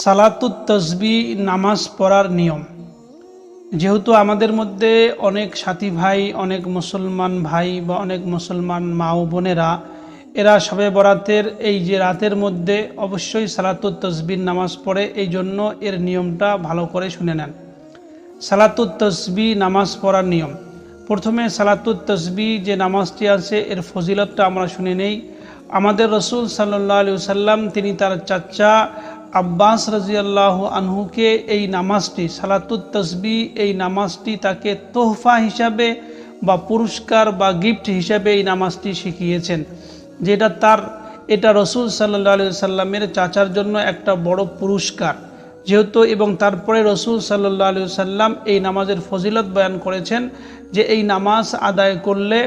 সালাতুত তসবি নামাজ পড়ার নিয়ম। যেহেতু আমাদের মধ্যে অনেক সাথী ভাই, অনেক মুসলমান ভাই বা অনেক মুসলমান মা ও বোনেরা, এরা সবে বরাতের এই যে রাতের মধ্যে অবশ্যই সালাতুত তসবির নামাজ পড়ে, এই জন্য এর নিয়মটা ভালো করে শুনে নেন। সালাতুত তসবি নামাজ পড়ার নিয়ম। প্রথমে সালাতুত তসবি যে নামাজটি আছে, এর ফজিলতটা আমরা শুনে নেই। আমাদের রসুল সাল্লাহ সাল্লাম তিনি তার চাচা আব্বাস রাজিয়াল্লাহ আনহুকে এই নামাজটি, সালাতুত তসবি এই নামাজটি তাকে তোহফা হিসাবে বা পুরস্কার বা গিফট হিসাবে এই নামাজটি শিখিয়েছেন। যেটা তার, এটা রসুল সাল্লাহ আলু সাল্লামের চাচার জন্য একটা বড় পুরস্কার। যেহেতু এবং তারপরে রসুল সাল্লাহ আলু সাল্লাম এই নামাজের ফজিলত বয়ান করেছেন যে এই নামাজ আদায় করলে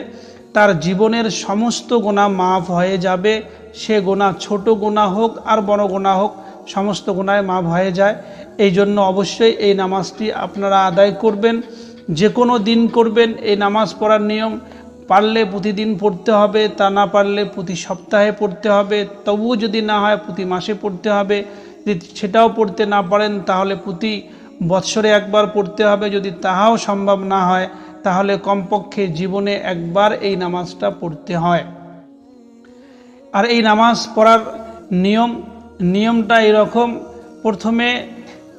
তার জীবনের সমস্ত গোনা মাফ হয়ে যাবে। সে গোনা ছোট গোনা হোক আর বড় গোনা হোক সমস্ত গোনায় মাফ হয়ে যায়। এই জন্য অবশ্যই এই নামাজটি আপনারা আদায় করবেন। যে কোনো দিন করবেন। এই নামাজ পড়ার নিয়ম, পারলে প্রতিদিন পড়তে হবে, তা না পারলে প্রতি সপ্তাহে পড়তে হবে। তবুও যদি না হয়, প্রতি মাসে পড়তে হবে। সেটাও পড়তে না পারেন, তাহলে প্রতি বৎসরে একবার পড়তে হবে। যদি তাহাও সম্ভব না হয়, তাহলে কমপক্ষে জীবনে একবার এই নামাজটা পড়তে হয়। আর এই নামাজ পড়ার নিয়ম নিয়মটা এরকম। প্রথমে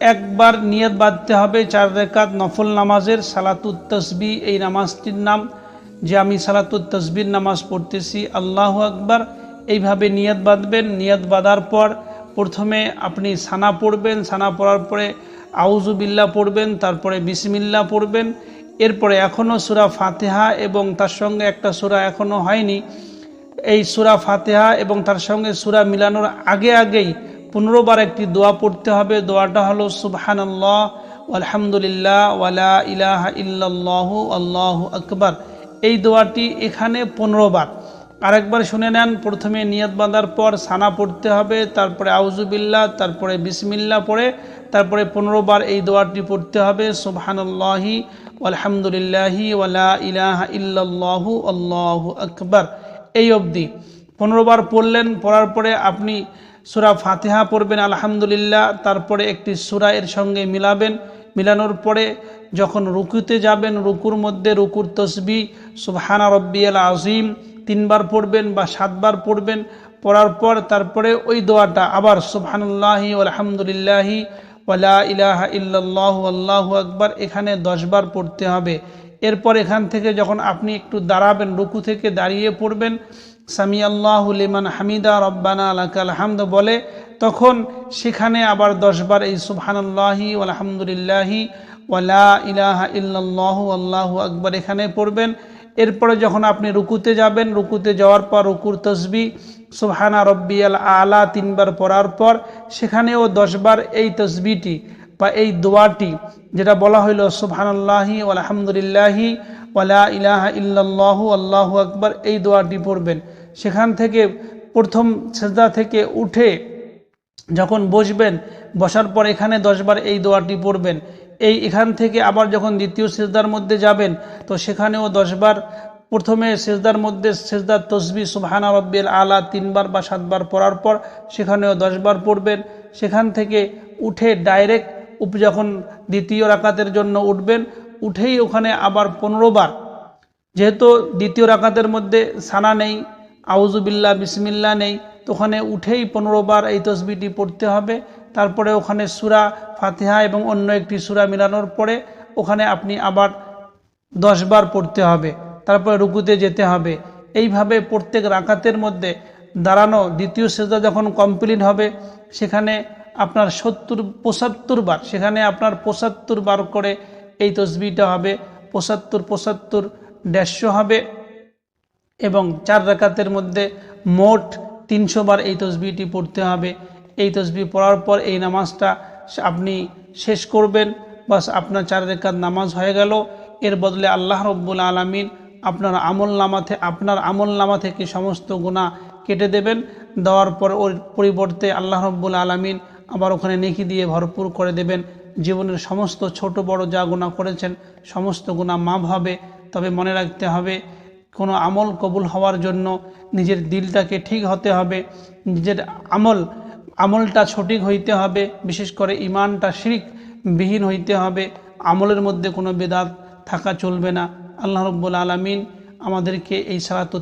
একবার নিয়ত বাঁধতে হবে চার রেকাত নফল নামাজের, সালাতুত তসবি, এই নামাজটির নাম। যে আমি সালাতুত তসবির নামাজ পড়তেছি, আল্লাহ আকবার, এইভাবে নিয়ত বাঁধবেন। নিয়ত বাঁধার পর প্রথমে আপনি সানা পড়বেন। সানা পড়ার পরে আউজুবিল্লা পড়বেন, তারপরে বিসমিল্লা পড়বেন। এরপরে এখনও সুরা ফাতেহা এবং তার সঙ্গে একটা সুরা এখনও হয়নি। এই সুরা ফাতেহা এবং তার সঙ্গে সুরা মিলানোর আগে আগেই পনেরোবার একটি দোয়া পড়তে হবে। দোয়াটা হলো, সুবহানাল্লাহ আলহামদুলিল্লাহ ওয়ালা ইলাহা ইল্লাল্লাহ, আল্লাহ আকবার। এই দোয়াটি এখানে পনেরো বার আরেকবার শুনে নেন, প্রথমে নিয়ত বাঁধার পর সানা পড়তে হবে, তারপরে আউজুবিল্লাহ তারপরে বিসমিল্লা পড়ে, তারপরে পনেরো বার এই দোয়াটি পড়তে হবে, সুবহানাল্লাহি আলহামদুলিল্লাহি ওয়ালা ইলাহা ইল্লাল্লাহু, আল্লাহু আকবার। এই অবধি। পনেরো বার পড়লেন, পড়ার পরে আপনি সুরা ফাতেহা পড়বেন, আলহামদুলিল্লাহ। তারপরে একটি সুরা এর সঙ্গে মিলাবেন। মিলানোর পরে যখন রুকুতে যাবেন, রুকুর মধ্যে রুকুর তসবি, সুবহানা রব্বিয়াল আজিম তিনবার পড়বেন বা সাতবার পড়বেন। পড়ার পর তারপরে ওই দোয়াটা আবার সুবহানুল্লাহি আলহামদুলিল্লাহি ওয়ালা ইলাহা ইল্লাল্লাহু, আল্লাহু আকবার, এখানে দশবার পড়তে হবে। এরপর এখান থেকে যখন আপনি একটু দাঁড়াবেন, রুকু থেকে দাঁড়িয়ে পড়বেন সামি লিমান হামিদা রব্বানা আলাকাল হামদ বলে, তখন সেখানে আবার দশবার এই সুবহানাল্লাহি আলহামদুলিল্লাহি ওয়ালা ইলাহা ইল্লাল্লাহু আল্লাহু আকবার এখানে পড়বেন। এরপরে যখন আপনি রুকুতে যাবেন, রুকুতে যাওয়ার পর রুকুর তসবি, সুবহানা রব্বিয়াল আলা তিনবার পড়ার পর সেখানেও দশবার এই তসবিটি বা এই দোয়াটি যেটা বলা হইল, সুবহানাল্লাহি আলহামদুলিল্লাহি ওয়ালা ইলাহা ইল্লাল্লাহু, আল্লাহু আকবার এই দোয়াটি পড়বেন। সেখান থেকে, প্রথম সেজদা থেকে উঠে যখন বসবেন, বসার পর এখানে দশবার এই দোয়াটি পড়বেন। এই এখান থেকে আবার যখন দ্বিতীয় সেজদার মধ্যে যাবেন, তো সেখানেও দশবার প্রথমে সেজদার মধ্যে সেজদার তসবি, সুবহানা রব্বিল আলা তিনবার বা সাতবার পড়ার পর সেখানেও দশবার পড়বেন। সেখান থেকে উঠে ডাইরেক্ট যখন দ্বিতীয় রাকাতের জন্য উঠবেন, উঠেই ওখানে আবার পনেরো বার। যেহেতু দ্বিতীয় রাকাতের মধ্যে সানা নেই আউজুবিল্লা বিসমিল্লা নেই, তো ওখানে উঠেই পনেরো বার এই তসবিটি পড়তে হবে। তারপরে ওখানে সুরা ফাতেহা এবং অন্য একটি সুরা মিলানোর পরে ওখানে আপনি আবার দশ বার পড়তে হবে, তারপরে রুকুতে যেতে হবে। এইভাবে প্রত্যেক রাকাতের মধ্যে দাঁড়ানো দ্বিতীয় সেজা যখন কমপ্লিট হবে, সেখানে আপনার সত্তর, পঁচাত্তর বার, সেখানে আপনার পঁচাত্তর বার করে এই তসবিটা হবে, পঁচাত্তর পঁচাত্তর, দেড়শো হবে এবং চার রাকাতের মধ্যে মোট তিনশো বার এই তসবিটি পড়তে হবে। এই তসবি পড়ার পর এই নামাজটা আপনি শেষ করবেন, বাস আপনার চার রেখাত নামাজ হয়ে গেল। এর বদলে আল্লাহ রব্বুল আলমিন আপনার আমল নামা আপনার আমল নামা থেকে সমস্ত গুণা কেটে দেবেন। দেওয়ার পর ওর পরিবর্তে আল্লাহ রব্বুল আলমিন আবার ওখানে নেকি দিয়ে ভরপুর করে দেবেন। জীবনের সমস্ত ছোট বড় যা গুণা করেছেন, সমস্ত গুণা মাপ হবে। তবে মনে রাখতে হবে, কোনো আমল কবুল হওয়ার জন্য নিজের দিলটাকে ঠিক হতে হবে, নিজের আমল, আমলটা সঠিক হইতে হবে, বিশেষ করে ইমানটা শিরিক বিহীন হইতে হবে। আমলের মধ্যে কোনো বেদাত থাকা চলবে না। আল্লাহ রব্বুল আলমিন আমাদেরকে এই সালাত